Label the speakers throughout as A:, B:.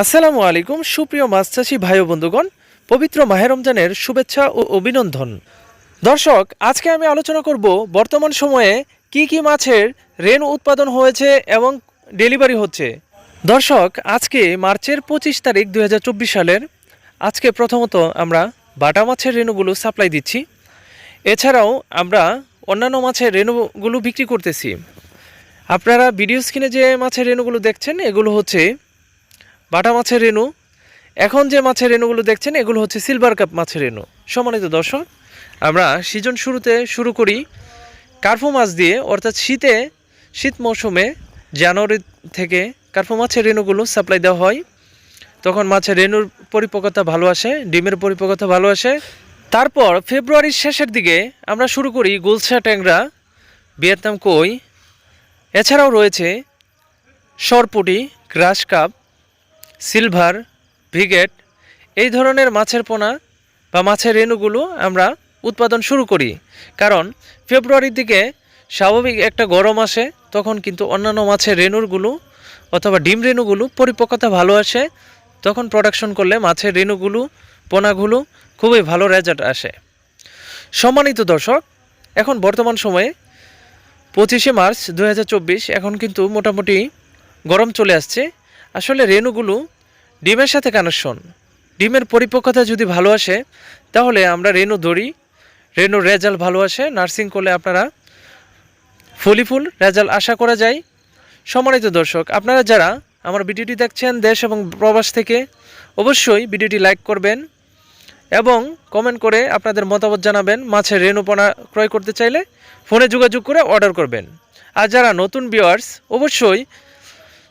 A: আসসালামু আলাইকুম, সুপ্রিয় মাছ চাষি ভাই বন্ধুগণ, পবিত্র মাহে রমজানের শুভেচ্ছা ও অভিনন্দন। দর্শক, আজকে আমি আলোচনা করব বর্তমান সময়ে কি কি মাছের রেণু উৎপাদন হয়েছে এবং ডেলিভারি হচ্ছে। দর্শক, আজকে মার্চের পঁচিশ তারিখ দু হাজার চব্বিশ সালের, আজকে প্রথমত আমরা বাটা মাছের রেণুগুলো সাপ্লাই দিচ্ছি। এছাড়াও আমরা অন্যান্য মাছের রেণুগুলো বিক্রি করতেছি। আপনারা ভিডিও স্ক্রিনে যে মাছের রেণুগুলো দেখছেন, এগুলো হচ্ছে বাটা মাছের রেণু। এখন যে মাছের রেণুগুলো দেখছেন, এগুলো হচ্ছে সিলভার কাপ মাছের রেণু। সম্মানিত দর্শক, আমরা সিজন শুরুতে শুরু করি। কার্ফু মাছ দিয়ে, অর্থাৎ শীতে, শীত মৌসুমে জানুয়ারি থেকে কার্ফু মাছের রেণুগুলো সাপ্লাই দেওয়া হয়। তখন মাছের রেণুর পরিপক্কতা ভালো আসে, ডিমের পরিপক্কতা ভালো আসে। তারপর ফেব্রুয়ারির শেষের দিকে আমরা শুরু করি গুলসা ট্যাংরা, ভিয়েতনাম কই। এছাড়াও রয়েছে সরপুটি, গ্রাস কাপ সিলভার, ভিগেট, এই ধরনের মাছের পোনা বা মাছের রেণুগুলো আমরা উৎপাদন শুরু করি। কারণ ফেব্রুয়ারির দিকে স্বাভাবিক একটা গরম আসে, তখন কিন্তু অন্যান্য মাছের রেণুগুলো অথবা ডিম রেণুগুলো পরিপক্কতা ভালো আসে, তখন প্রোডাকশন করলে মাছের রেণুগুলো, পোনাগুলো খুবই ভালো রেজাল্ট আসে। সম্মানিত দর্শক, এখন বর্তমান সময়ে পঁচিশে মার্চ দু হাজার চব্বিশ, এখন কিন্তু মোটামুটি গরম চলে আসছে। আসলে রেণুগুলো ডিমের সাথে কানেকশন ডিমের পরিপক্কতা যদি ভালো আসে, তাহলে আমরা রেণু ধরি। রেণুর রেজাল্ট ভালো আসে। নার্সিং করলে আপনারা ফুলি ফুল রেজাল্ট আশা করা যায়। সম্মানিত দর্শক, আপনারা যারা আমার ভিডিওটি দেখছেন দেশ এবং প্রবাস থেকে, অবশ্যই ভিডিওটি লাইক করবেন এবং কমেন্ট করে আপনাদের মতামত জানাবেন। মাছের রেণুপনা ক্রয় করতে চাইলে ফোনে যোগাযোগ করে অর্ডার করবেন। আর যারা নতুন ভিউয়ার্স অবশ্যই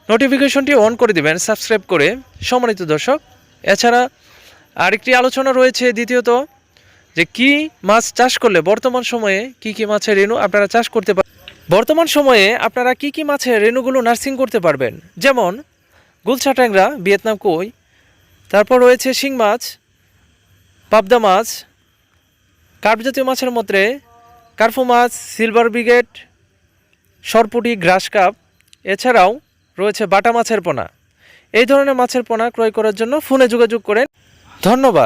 A: নোটিফিকেশনটি অন করে দিবেন সাবস্ক্রাইব করে। সম্মানিত দর্শক, এছাড়া আরেকটি আলোচনা রয়েছে, দ্বিতীয়ত যে কি মাছ চাষ করলে বর্তমান সময়ে কি কি মাছের রেণু আপনারা চাষ করতে পারেন বর্তমান সময়ে আপনারা কি কি মাছের রেণুগুলো নার্সিং করতে পারবেন? যেমন গুলছা ট্যাংরা, ভিয়েতনাম কই, তারপর রয়েছে শিং মাছ, পাবদা মাছ কার্প জাতীয় মাছের মধ্যে কার্ফু মাছ, সিলভার ব্রিগেড, সরপুটি, গ্রাস কাপ, এছাড়াও রয়েছে বাটা মাছের পোনা। এই ধরনের মাছের পোনা ক্রয় করার জন্য ফোনে যোগাযোগ করেন। ধন্যবাদ।